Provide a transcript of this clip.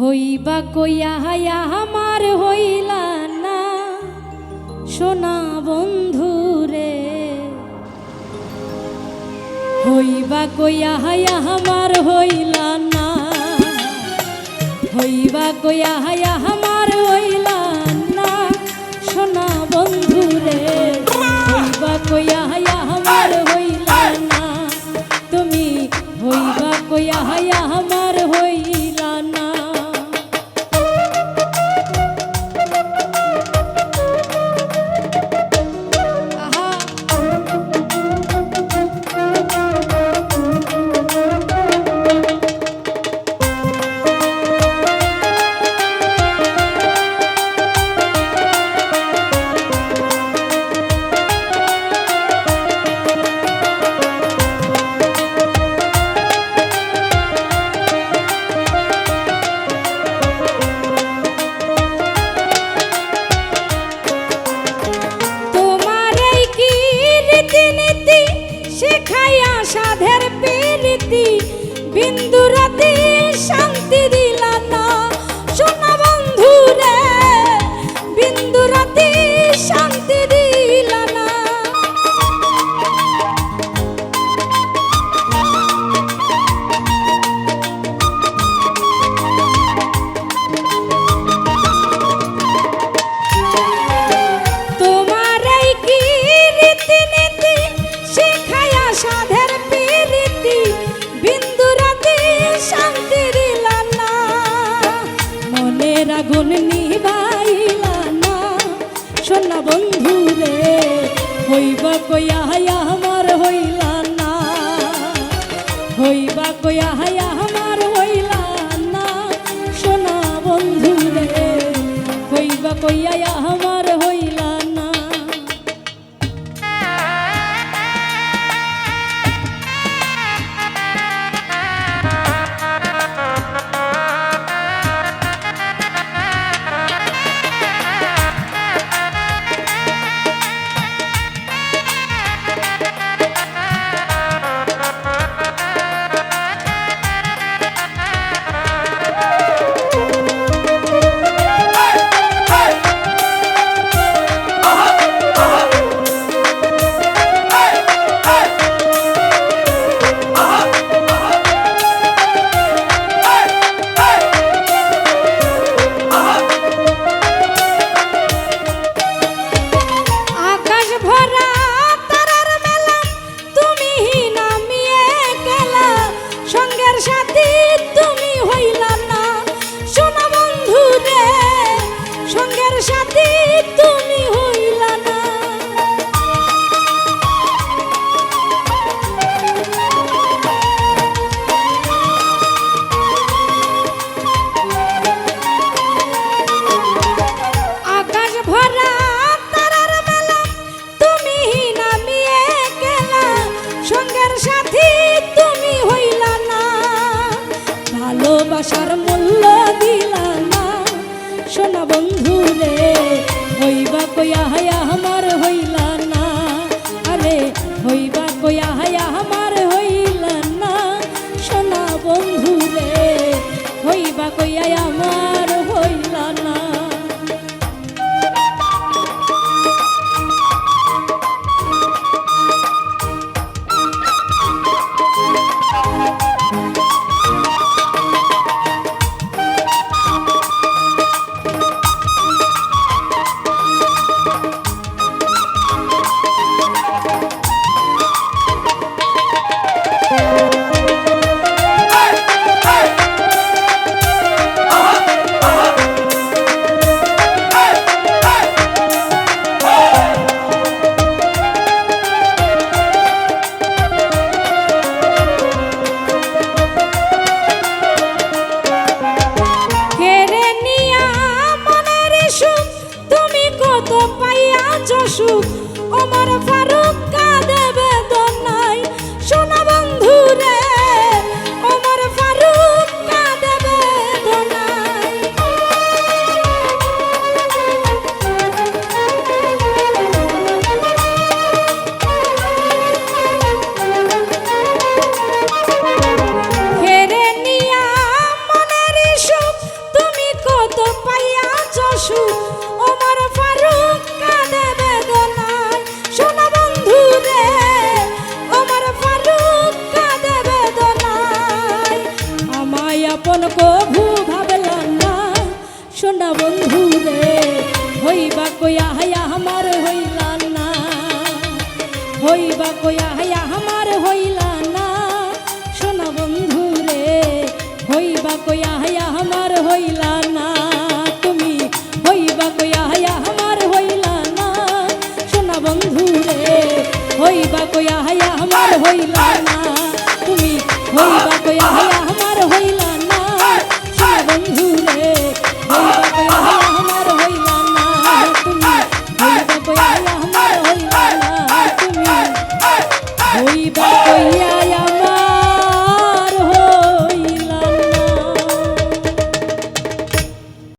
হইবা কইয়া হায়া আমার হইলা না। সোনা বন্ধু রে হইবা কইয়া হায়া আমার হইলা না। হইবা কইয়া হায়া আমার হইলা না। সোনা বন্ধু রে হইবা কইয়া হায়া আমার হইলা না। তুমি হইবা কইয়া হায়া আমার শিখাইয়া সাধের পেরিতি বিন্দুরতি শান্তি কয়া হায়া চশু ওমর ফারুক সোনা বন্ধু রে, হইবা কয়া হায়া আমার হইলা না। হইবা কয়া হায়া আমার হইলা না। সোনা বন্ধু রে, হইবা কয়া হায়া আমার হইলা না। তুমি হইবা কয়া হায়া আমার হইলা না। সোনা বন্ধু রে, হইবা কয়া হায়া আমার হইলা না।